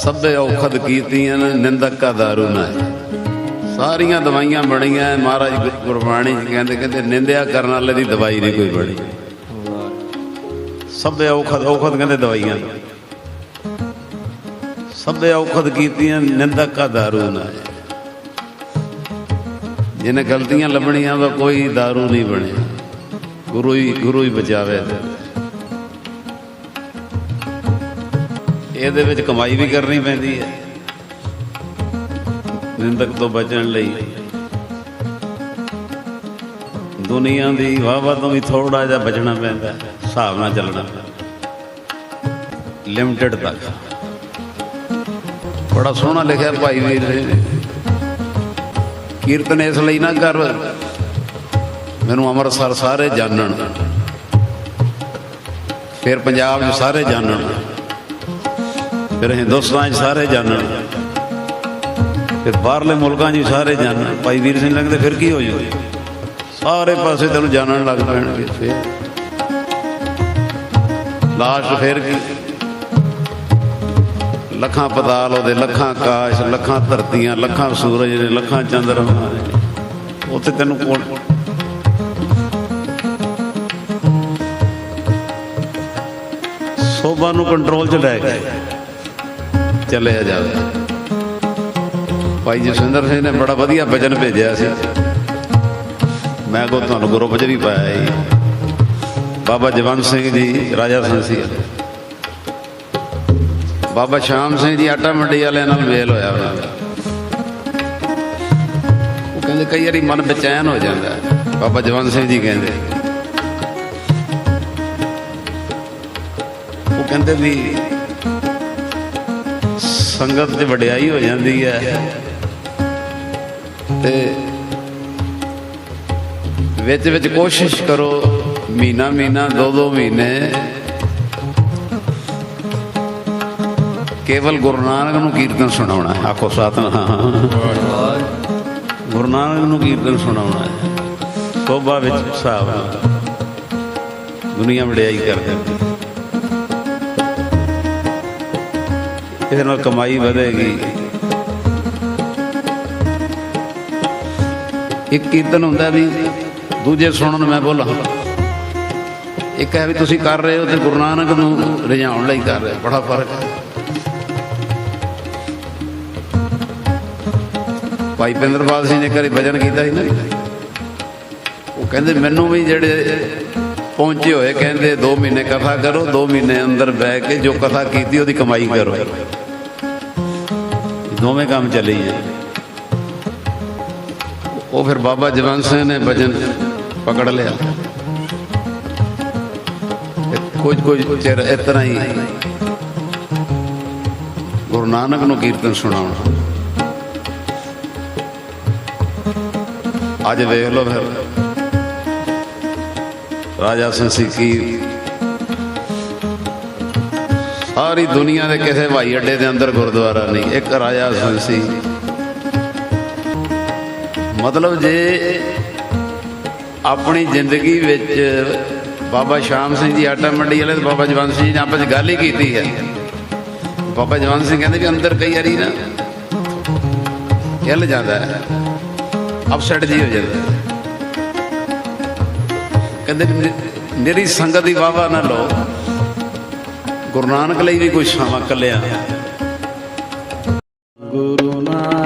ਸਭੇ ਔਖਦ ਕੀਤੀਆਂ ਨੇ, ਨਿੰਦਕ ਕਾ ਦਾਰੂ ਨਾ ਸਾਰੀਆਂ ਦਵਾਈਆਂ ਬਣੀਆਂ ਮਹਾਰਾਜ ਗੁਰਬਾਣੀ ਚ ਕਹਿੰਦੇ ਕਹਿੰਦੇ ਨਿੰਦਿਆ ਕਰਨ ਵਾਲੇ ਦੀ ਦਵਾਈ ਨਹੀਂ ਕੋਈ ਬਣੀ। ਸਭੇ ਔਖਦ ਔਖਦ ਕਹਿੰਦੇ ਦਵਾਈਆਂ। ਸਭੇ ਔਖਦ ਕੀਤੀਆਂ ਨਿੰਦਕ ਕਾ ਦਾਰੂ ਨਾ ਜਿਹਨੇ ਗਲਤੀਆਂ ਲੱਭਣੀਆਂ ਦਾ ਕੋਈ ਦਾਰੂ ਨਹੀਂ ਬਣਿਆ। ਗੁਰੂ ਹੀ ਗੁਰੂ ਹੀ ਬਚਾਵੇ ਇਹਦੇ ਵਿੱਚ ਕਮਾਈ ਵੀ ਕਰਨੀ ਪੈਂਦੀ ਹੈ। ਨਿੰਦਕ ਤੋਂ ਬਚਣ ਲਈ। ਦੁਨੀਆ ਦੀ ਵਾਵਾ ਤੋਂ ਵੀ ਥੋੜਾ ਜਿਹਾ ਬਚਣਾ ਪੈਂਦਾ ਹਿਸਾਬ ਨਾਲ ਚੱਲਣਾ ਪੈਂਦਾ ਲਿਮਟਿਡ ਤੱਕ। ਬੜਾ ਸੋਹਣਾ ਲਿਖਿਆ ਭਾਈ ਵੀਰ ਨੇ। ਕੀਰਤਨ ਇਸ ਲਈ ਨਾ ਕਰ। ਮੈਨੂੰ ਅੰਮ੍ਰਿਤਸਰ ਸਾਰੇ ਜਾਣਨ ਫਿਰ ਪੰਜਾਬ 'ਚ ਸਾਰੇ ਜਾਣਨ ਫਿਰ ਹਿੰਦੁਸਤਾਨ 'ਚ ਸਾਰੇ ਜਾਣਨ। ਫਿਰ ਬਾਹਰਲੇ ਮੁਲਕਾਂ 'ਚ ਵੀ ਸਾਰੇ ਜਾਣਨ। ਭਾਈ ਵੀਰ ਸਿੰਘ ਲੱਗਦੇ ਫਿਰ ਕੀ ਹੋ ਜੂ ਸਾਰੇ ਪਾਸੇ ਤੈਨੂੰ ਜਾਣਨ ਲੱਗ ਪੈਣਗੇ, ਫਿਰ। ਲਾਸਟ ਫਿਰ ਕੀ? ਲੱਖਾਂ ਪਤਾਲ ਉਹਦੇ, ਲੱਖਾਂ ਕਾਸ਼, ਲੱਖਾਂ ਧਰਤੀਆਂ, ਲੱਖਾਂ ਸੂਰਜ ਨੇ, ਲੱਖਾਂ ਚੰਦਰਮਾ ਉੱਥੇ ਤੈਨੂੰ ਕੋਣ ਸੋਭਾ ਨੂੰ ਕੰਟਰੋਲ 'ਚ ਲੈ ਕੇ। ਚੱਲਿਆ ਜਾਵੇ। ਭਾਈ ਜਸਵਿੰਦਰ ਸਿੰਘ ਨੇ ਬੜਾ ਵਧੀਆ ਭਜਨ ਭੇਜਿਆ ਸੀ। ਮੈਂ ਕੋ ਤੁਹਾਨੂੰ ਗਰੁੱਪ 'ਚ ਵੀ ਪਾਇਆ ਜੀ। ਬਾਬਾ ਜਵੰਤ ਸਿੰਘ ਜੀ, ਰਾਜਾ ਸੰਸੀ ਬਾਬਾ ਸ਼ਾਮ ਸਿੰਘ ਜੀ, ਆਟਾ ਮੰਡੀ ਵਾਲਿਆਂ ਨਾਲ ਮੇਲ ਹੋਇਆ ਉਹਨਾਂ ਦਾ। ਉਹ ਕਹਿੰਦੇ ਕਈ ਵਾਰੀ ਮਨ ਬੇਚੈਨ ਹੋ ਜਾਂਦਾ। ਬਾਬਾ ਜਵੰਤ ਸਿੰਘ ਜੀ ਕਹਿੰਦੇ। ਉਹ ਕਹਿੰਦੇ ਵੀ ਸੰਗਤ 'ਚ ਵਡਿਆਈ ਹੋ ਜਾਂਦੀ ਹੈ। ਤੇ ਵਿੱਚ ਵਿੱਚ ਕੋਸ਼ਿਸ਼ ਕਰੋ, ਮਹੀਨਾ ਮਹੀਨਾ, ਦੋ ਦੋ ਮਹੀਨੇ। ਕੇਵਲ ਗੁਰੂ ਨਾਨਕ ਨੂੰ ਕੀਰਤਨ ਸੁਣਾਉਣਾ ਹੈ। ਆਖੋ ਸਤਨਾਮ। ਗੁਰੂ ਨਾਨਕ ਨੂੰ ਕੀਰਤਨ ਸੁਣਾਉਣਾ ਹੈ। ਸੋਭਾ ਵਿੱਚ ਹਿਸਾਬ ਦੁਨੀਆ ਵਡਿਆਈ ਕਰ ਇਹਦੇ ਨਾਲ ਕਮਾਈ ਵਧੇਗੀ। ਇੱਕ ਕੀਰਤਨ ਹੁੰਦਾ ਵੀ, ਦੂਜੇ ਸੁਣਨ ਮੈਂ ਬੋਲਾਂ। ਇੱਕ ਹੈ ਵੀ ਤੁਸੀਂ ਕਰ ਰਹੇ ਹੋ ਤੇ ਗੁਰੂ ਨਾਨਕ ਨੂੰ ਰਜਾਉਣ ਲਈ ਕਰ ਰਹੇ ਹੋ। ਬੜਾ ਫ਼ਰਕ ਹੈ। ਭਾਈ ਪਿੰਦਰਪਾਲ ਸਿੰਘ ਨੇ ਕਰੀ ਭਜਨ ਕੀਤਾ ਸੀ ਨਾ। ਉਹ ਕਹਿੰਦੇ, ਮੈਨੂੰ ਵੀ ਜਿਹੜੇ ਪਹੁੰਚੇ ਹੋਏ ਕਹਿੰਦੇ 2 ਮਹੀਨੇ ਕਥਾ ਕਰੋ 2 ਮਹੀਨੇ ਅੰਦਰ ਬਹਿ ਕੇ ਜੋ ਕਥਾ ਕੀਤੀ, ਉਹਦੀ ਕਮਾਈ ਕਰੋ। ਦੋਵੇਂ ਕੰਮ ਚੱਲੇ ਹੀ ਉਹ ਫਿਰ ਬਾਬਾ ਜਵੰਤ ਸਿੰਘ ਨੇ ਭਜਨ ਪਕੜ ਲਿਆ। ਕੁਝ ਕੁਝ ਚਿਰ ਇਸ ਤਰ੍ਹਾਂ ਹੀ ਗੁਰੂ ਨਾਨਕ ਨੂੰ ਕੀਰਤਨ ਸੁਣਾਉਣ। ਅੱਜ ਵੇਖ ਲਓ ਫਿਰ। ਰਾਜਾ ਸਿੰਘ ਕੀ ਸਾਰੀ ਦੁਨੀਆ ਦੇ ਕਿਸੇ ਹਵਾਈ ਅੱਡੇ ਦੇ ਅੰਦਰ ਗੁਰਦੁਆਰਾ ਨਹੀਂ, ਇੱਕ ਰਾਜਾ ਸੀ। ਮਤਲਬ ਜੇ ਆਪਣੀ ਜ਼ਿੰਦਗੀ ਵਿੱਚ ਬਾਬਾ ਸ਼ਾਮ ਸਿੰਘ ਜੀ ਆਟਾ ਮੰਡੀ ਵਾਲੇ ਤੇ ਬਾਬਾ ਜਵੰਤ ਸਿੰਘ ਜੀ ਨੇ ਆਪਸ 'ਚ ਗੱਲ ਹੀ ਕੀਤੀ ਹੈ। ਬਾਬਾ ਜਵੰਤ ਸਿੰਘ ਕਹਿੰਦੇ ਵੀ ਅੰਦਰ ਕਈ ਵਾਰੀ ਨਾ ਖਿਲ ਜਾਂਦਾ ਹੈ ਅਪਸੈਟ ਜੀ ਹੋ ਜਾਂਦਾ ਕਹਿੰਦੇ ਵੀ ਨਿਰੀ ਸੰਗਤ ਦੀ ਵਾਵਾ ਨਾ ਲਓ। ਗੁਰੂ ਨਾਨਕ ਲਈ ਵੀ ਕੋਈ ਸਮਾਂ ਕੱਲਿਆ। ਗੁਰੂ ਨਾਨਕ